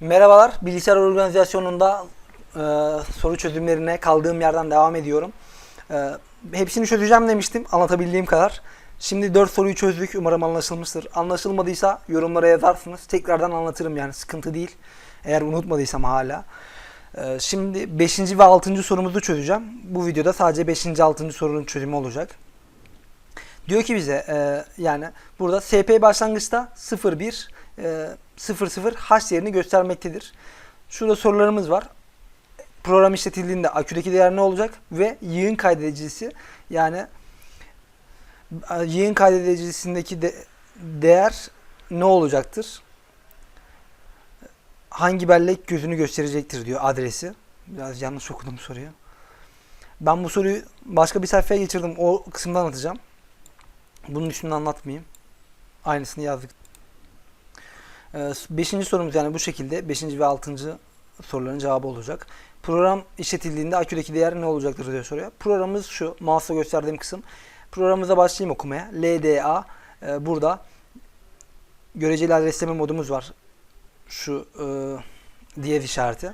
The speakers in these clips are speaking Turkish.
Merhabalar, bilgisayar organizasyonunda e, soru çözümlerine kaldığım yerden devam ediyorum. E, hepsini çözeceğim demiştim, anlatabildiğim kadar. Şimdi 4 soruyu çözdük, umarım anlaşılmıştır. Anlaşılmadıysa yorumlara yazarsınız, tekrardan anlatırım yani sıkıntı değil. Eğer unutmadıysam hala. E, şimdi 5. ve 6. sorumuzu çözeceğim. Bu videoda sadece 5. 6. sorunun çözümü olacak. Diyor ki bize e, yani burada SP başlangıçta 01 e, 00 H değerini göstermektedir. Şurada sorularımız var. Program işletildiğinde aküdeki değer ne olacak ve yığın kaydedicisi yani e, yığın kaydedicisindeki de, değer ne olacaktır? Hangi bellek gözünü gösterecektir diyor adresi. Biraz yanlış okudum soruyu. Ben bu soruyu başka bir sayfaya geçirdim. O kısımda anlatacağım. Bunun üstünde anlatmayayım. Aynısını yazdık. Ee, Beşinci sorumuz yani bu şekilde. Beşinci ve altıncı soruların cevabı olacak. Program işletildiğinde aküdeki değer ne olacaktır diye soruyor. Programımız şu. Mouse'la gösterdiğim kısım. Programımıza başlayayım okumaya. LDA e, burada göreceli adresleme modumuz var. Şu e, diyez işareti.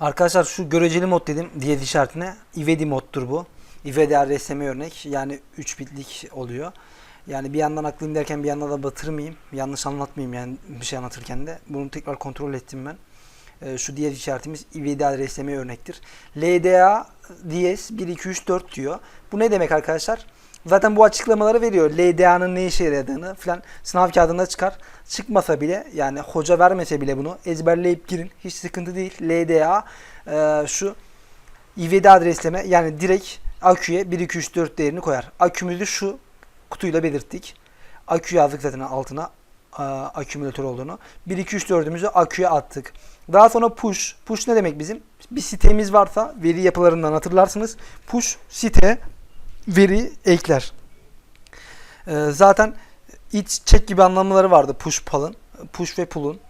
Arkadaşlar şu göreceli mod dedim diyez işaretine. ivedi moddur bu. ivedi adresleme örnek. Yani 3 bitlik oluyor. Yani bir yandan aklım derken bir yandan da batırmayayım. Yanlış anlatmayayım yani bir şey anlatırken de. Bunu tekrar kontrol ettim ben. Ee, şu diyez işaretimiz ivedi adresleme örnektir. LDA diyez 1 2 3 4 diyor. Bu ne demek arkadaşlar? Zaten bu açıklamaları veriyor. LDA'nın ne işe yaradığını falan sınav kağıdında çıkar. Çıkmasa bile yani hoca vermese bile bunu ezberleyip girin. Hiç sıkıntı değil. LDA e, şu ivedi adresleme yani direkt aküye 1 2 3 4 değerini koyar. Akümüzü şu kutuyla belirttik. Akü yazdık zaten altına e, akümülatör olduğunu. 1 2 3 4'ümüzü aküye attık. Daha sonra push. Push ne demek bizim? Bir sitemiz varsa veri yapılarından hatırlarsınız. Push site veri ekler. E, zaten iç check gibi anlamları vardı push pull'ın. Push ve pull'un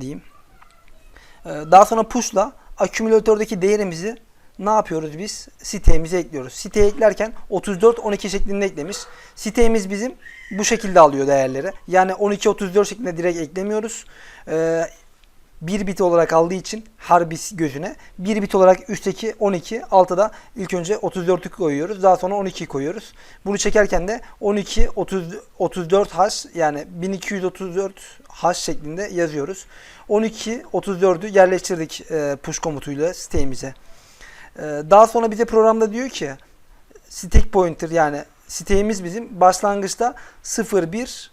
diyeyim. E, daha sonra push'la akümülatördeki değerimizi ne yapıyoruz biz? Sitemize ekliyoruz. Siteye eklerken 34 12 şeklinde eklemiş. Sitemiz bizim bu şekilde alıyor değerleri. Yani 12 34 şeklinde direkt eklemiyoruz. Ee, bir bit olarak aldığı için her bit gözüne bir bit olarak üstteki 12 altta da ilk önce 34'ü koyuyoruz. Daha sonra 12'yi koyuyoruz. Bunu çekerken de 12 30 34 H yani 1234 H şeklinde yazıyoruz. 12 34'ü yerleştirdik e, push komutuyla sitemize. Ee, Daha sonra bize programda diyor ki stack pointer yani sitemiz bizim başlangıçta 01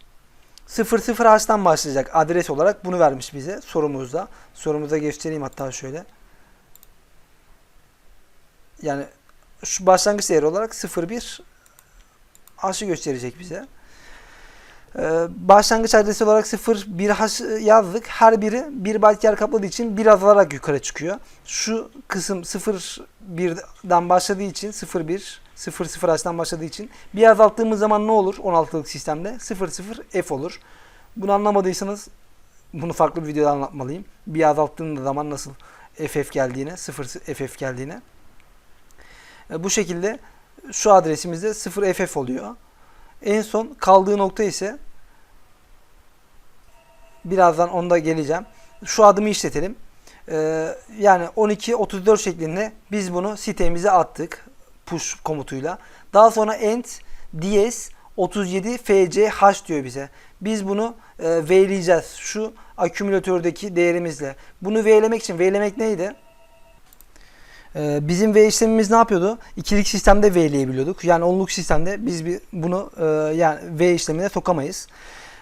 00 H'tan başlayacak adres olarak bunu vermiş bize sorumuzda. Sorumuza göstereyim hatta şöyle. Yani şu başlangıç değeri olarak 01 H'ı gösterecek bize. Ee, başlangıç adresi olarak 0 1 H yazdık. Her biri 1 byte yer kapladığı için bir azalarak yukarı çıkıyor. Şu kısım 0 1'den başladığı için 0 1 0 0 H'dan başladığı için bir azalttığımız zaman ne olur 16'lık sistemde? 0 0 F olur. Bunu anlamadıysanız bunu farklı bir videoda anlatmalıyım. Bir azalttığında zaman nasıl FF geldiğine, 0 FF geldiğine. Ee, bu şekilde şu adresimizde 0 FF oluyor. En son kaldığı nokta ise birazdan onda geleceğim. Şu adımı işletelim. Ee, yani 12.34 şeklinde biz bunu sitemize attık push komutuyla. Daha sonra end ds 37 fch diyor bize. Biz bunu e, v'leyeceğiz şu akümülatördeki değerimizle. Bunu v'lemek için v'lemek neydi? Ee, bizim V işlemimiz ne yapıyordu? İkilik sistemde V'leyebiliyorduk. Yani onluk sistemde biz bunu e, yani V işlemine sokamayız.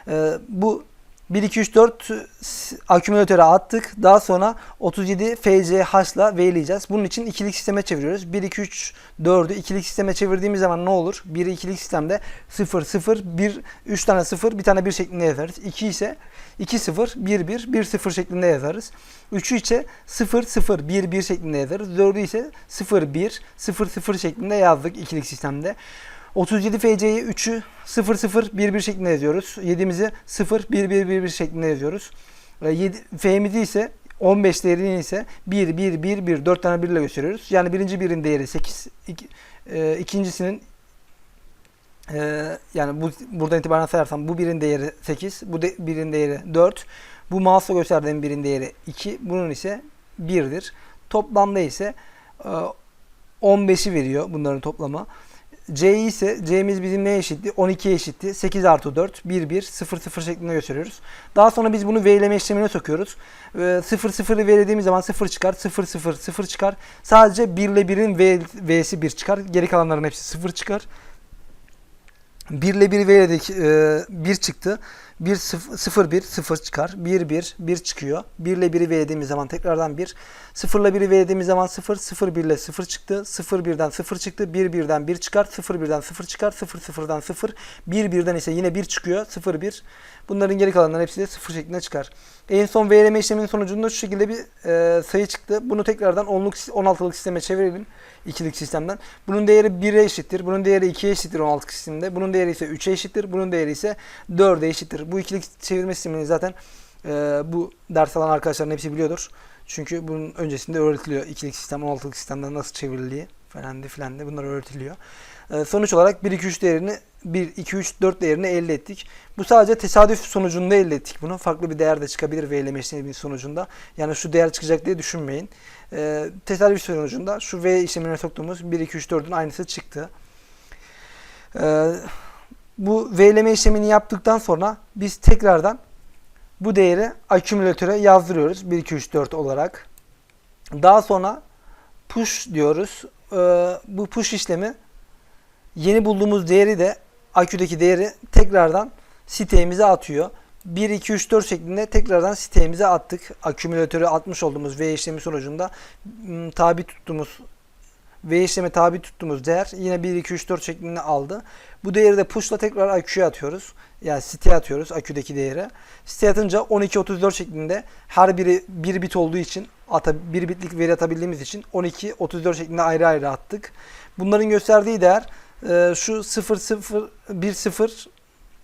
E, bu 1 2 3 4 akümülatöre attık. Daha sonra 37 FCH ile V'leyeceğiz. Bunun için ikilik sisteme çeviriyoruz. 1 2 3 4'ü ikilik sisteme çevirdiğimiz zaman ne olur? 1 ikilik sistemde 0 0 1 3 tane 0 bir tane 1 şeklinde yazarız. 2 ise 2 0 1 1 1 0 şeklinde yazarız. 3'ü ise 0 0 1 1 şeklinde yazarız. 4'ü ise 0 1 0 0 şeklinde yazdık ikilik sistemde. 37 FC'yi 3'ü 0 0 1 1 şeklinde yazıyoruz. 7'mizi 0 1 1 1 1 şeklinde yazıyoruz. 7 F'mizi ise 15 değerini ise 1 1 1 1 4 tane 1 ile gösteriyoruz. Yani birinci birin değeri 8 iki, e, ikincisinin e, yani bu buradan itibaren sayarsam bu birin değeri 8, bu de, birin değeri 4, Bu mouse'la gösterdiğim birin değeri 2. Bunun ise 1'dir. Toplamda ise e, 15'i veriyor bunların toplamı. C ise C'miz bizim neye eşitti? 12'ye eşitti. 8 artı 4, 1, 1, 0, 0 şeklinde gösteriyoruz. Daha sonra biz bunu V'leme işlemine sokuyoruz. Ee, 0, 0'ı verdiğimiz zaman 0 çıkar, 0, 0, 0 çıkar. Sadece 1 ile 1'in V, V'si 1 çıkar. Geri kalanların hepsi 0 çıkar. 1 ile 1 V'ledik e, 1 çıktı. 1 0, 0 1 0 çıkar. 1 1 1 çıkıyor. 1 ile 1'i V'lediğimiz zaman tekrardan 1. 0 ile 1'i V'lediğimiz zaman 0. 0 1 ile 0 çıktı. 0 1'den 0 çıktı. 1 1'den 1 çıkar. 0 1'den 0 çıkar. 0 0'dan 0. 1 1'den ise yine 1 çıkıyor. 0 1. Bunların geri kalanları hepsi de 0 şeklinde çıkar. En son V'leme işleminin sonucunda şu şekilde bir e, sayı çıktı. Bunu tekrardan 10'luk 16'lık sisteme çevirelim. ikilik sistemden. Bunun değeri 1'e eşittir. Bunun değeri 2'ye eşittir 16'lık sistemde. Bunun değeri ise 3'e eşittir. Bunun değeri ise 4'e eşittir. Bu ikilik çevirme sistemini zaten e, bu ders alan arkadaşların hepsi biliyordur. Çünkü bunun öncesinde öğretiliyor. ikilik sistem, 16'lık sistemden nasıl çevrildiği falan de filan de bunlar öğretiliyor. E, sonuç olarak 1, 2, 3 değerini 1, 2, 3, 4 değerini elde ettik. Bu sadece tesadüf sonucunda elde ettik bunu. Farklı bir değer de çıkabilir V işleminin sonucunda. Yani şu değer çıkacak diye düşünmeyin. E, tesadüf sonucunda şu V işlemine soktuğumuz 1, 2, 3, 4'ün aynısı çıktı. E, bu V eleme işlemini yaptıktan sonra biz tekrardan bu değeri akümülatöre yazdırıyoruz. 1, 2, 3, 4 olarak. Daha sonra push diyoruz. E, bu push işlemi yeni bulduğumuz değeri de aküdeki değeri tekrardan sitemize atıyor. 1, 2, 3, 4 şeklinde tekrardan sitemize attık. Akümülatörü atmış olduğumuz V işlemi sonucunda tabi tuttuğumuz V işleme tabi tuttuğumuz değer yine 1, 2, 3, 4 şeklinde aldı. Bu değeri de push'la tekrar aküye atıyoruz. Yani siteye atıyoruz aküdeki değeri. Siteye atınca 12, 34 şeklinde her biri 1 bit olduğu için ata, 1 bitlik veri atabildiğimiz için 12, 34 şeklinde ayrı ayrı attık. Bunların gösterdiği değer e, şu 0, 0, 1, 0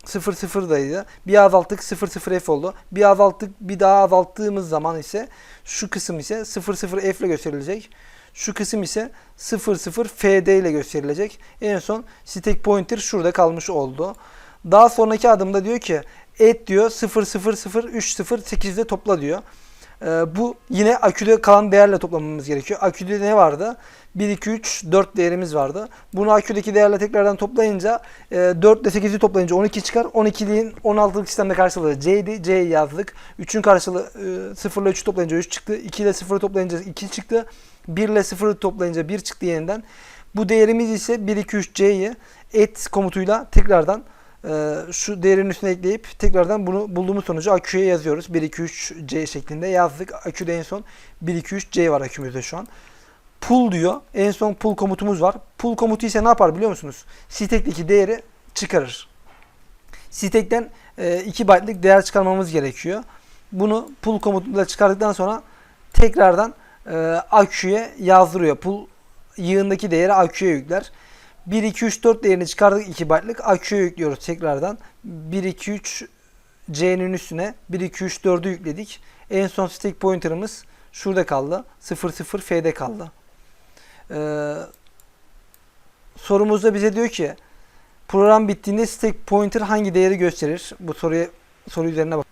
0 0'daydı. Bir azalttık 0 0 F oldu. Bir azalttık bir daha azalttığımız zaman ise şu kısım ise 0 0 F ile gösterilecek. Şu kısım ise 0 0 FD ile gösterilecek. En son stack pointer şurada kalmış oldu. Daha sonraki adımda diyor ki et diyor 0 0 0 3 0 8'de topla diyor. Ee, bu yine aküde kalan değerle toplamamız gerekiyor. Aküde ne vardı? 1, 2, 3, 4 değerimiz vardı. Bunu aküdeki değerle tekrardan toplayınca e, 4 ile 8'i toplayınca 12 çıkar. 12'liğin 16'lık sistemde karşılığı C'ydi. C'yi yazdık. 3'ün karşılığı e, 0 ile 3'ü toplayınca 3 çıktı. 2 ile 0'ı toplayınca 2 çıktı. 1 ile 0'ı toplayınca 1 çıktı yeniden. Bu değerimiz ise 1, 2, 3 C'yi et komutuyla tekrardan e, şu değerin üstüne ekleyip tekrardan bunu bulduğumuz sonucu aküye yazıyoruz. 1, 2, 3 C şeklinde yazdık. Aküde en son 1, 2, 3 C var akümüzde şu an. Pull diyor. En son pull komutumuz var. Pull komutu ise ne yapar biliyor musunuz? Stack'teki değeri çıkarır. Stack'ten 2 byte'lık değer çıkarmamız gerekiyor. Bunu pull komutuyla çıkardıktan sonra tekrardan e, aküye yazdırıyor. Pull yığındaki değeri aküye yükler. 1, 2, 3, 4 değerini çıkardık 2 byte'lık. Aküye yüklüyoruz tekrardan. 1, 2, 3 C'nin üstüne 1, 2, 3, 4'ü yükledik. En son stack pointer'ımız şurada kaldı. 0, 0 F'de kaldı. Ee, sorumuzda bize diyor ki program bittiğinde stack pointer hangi değeri gösterir? Bu soruya soru üzerine bak.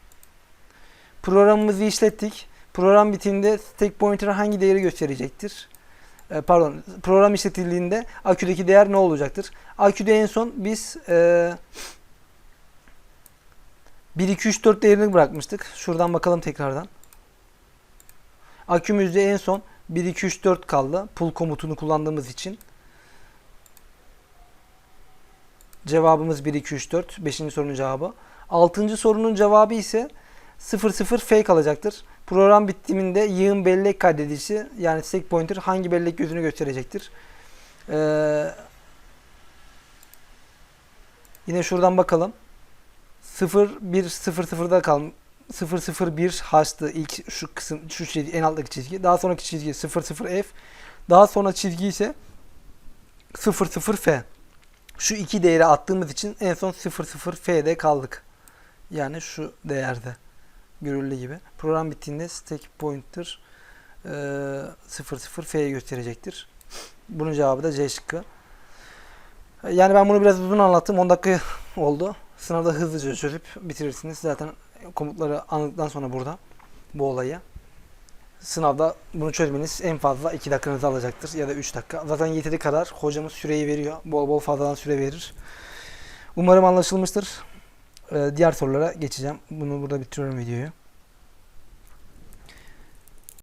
Programımızı işlettik. Program bittiğinde stack pointer hangi değeri gösterecektir? Ee, pardon, program işletildiğinde aküdeki değer ne olacaktır? Aküde en son biz e, 1 2 3 4 değerini bırakmıştık. Şuradan bakalım tekrardan. Akümüzde en son 1, 2, 3, 4 kaldı. Pull komutunu kullandığımız için. Cevabımız 1, 2, 3, 4. 5. sorunun cevabı. 6. sorunun cevabı ise 0, 0 fake kalacaktır. Program bittiminde yığın bellek kaydedicisi yani stack pointer hangi bellek gözünü gösterecektir. Ee, yine şuradan bakalım. 0, 1, 0, 0'da kalmış. 001 haçtı ilk şu kısım şu çizgi en alttaki çizgi. Daha sonraki çizgi 00F. Daha sonra çizgi ise 00F. Şu iki değeri attığımız için en son 00F'de kaldık. Yani şu değerde. Görüldüğü gibi. Program bittiğinde stack pointer e, 00F'ye gösterecektir. Bunun cevabı da C şıkkı. Yani ben bunu biraz uzun anlattım. 10 dakika oldu. Sınavda hızlıca çözüp bitirirsiniz. Zaten komutları anladıktan sonra burada bu olayı sınavda bunu çözmeniz en fazla 2 dakikanızı alacaktır ya da 3 dakika. Zaten yeteri kadar hocamız süreyi veriyor. Bol bol fazladan süre verir. Umarım anlaşılmıştır. Ee, diğer sorulara geçeceğim. Bunu burada bitiriyorum videoyu.